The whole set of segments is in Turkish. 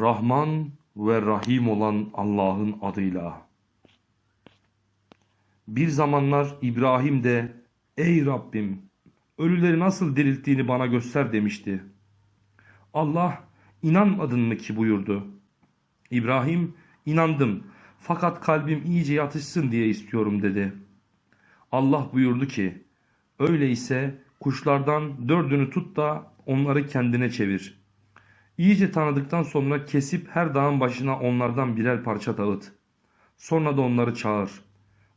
Rahman ve Rahim olan Allah'ın adıyla. Bir zamanlar İbrahim de ey Rabbim ölüleri nasıl dirilttiğini bana göster demişti. Allah inanmadın mı ki buyurdu. İbrahim inandım fakat kalbim iyice yatışsın diye istiyorum dedi. Allah buyurdu ki öyleyse kuşlardan dördünü tut da onları kendine çevir. İyice tanıdıktan sonra kesip her dağın başına onlardan birer parça dağıt. Sonra da onları çağır.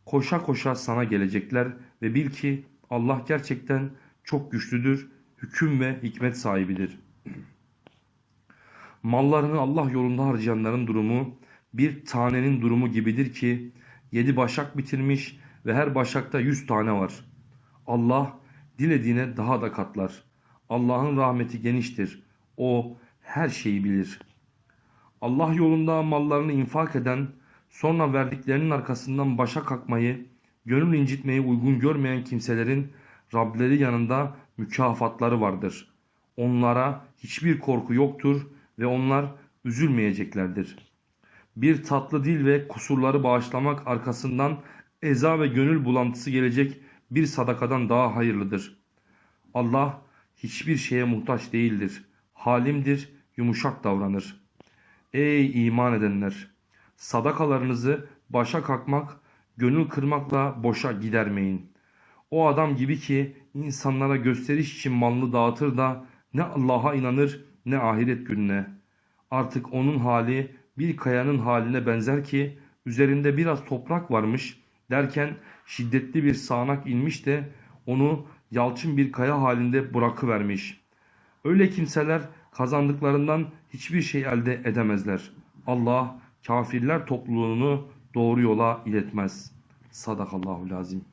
Koşa koşa sana gelecekler ve bil ki Allah gerçekten çok güçlüdür, hüküm ve hikmet sahibidir. Mallarını Allah yolunda harcayanların durumu bir tanenin durumu gibidir ki yedi başak bitirmiş ve her başakta yüz tane var. Allah dilediğine daha da katlar. Allah'ın rahmeti geniştir. O her şeyi bilir. Allah yolunda mallarını infak eden, sonra verdiklerinin arkasından başa kalkmayı, gönül incitmeyi uygun görmeyen kimselerin Rableri yanında mükafatları vardır. Onlara hiçbir korku yoktur ve onlar üzülmeyeceklerdir. Bir tatlı dil ve kusurları bağışlamak arkasından eza ve gönül bulantısı gelecek bir sadakadan daha hayırlıdır. Allah hiçbir şeye muhtaç değildir. Halimdir, yumuşak davranır. Ey iman edenler! Sadakalarınızı başa kalkmak, gönül kırmakla boşa gidermeyin. O adam gibi ki insanlara gösteriş için malını dağıtır da ne Allah'a inanır ne ahiret gününe. Artık onun hali bir kayanın haline benzer ki üzerinde biraz toprak varmış derken şiddetli bir sağanak inmiş de onu yalçın bir kaya halinde bırakıvermiş. Öyle kimseler kazandıklarından hiçbir şey elde edemezler. Allah kafirler topluluğunu doğru yola iletmez. Sadakallahu lazim.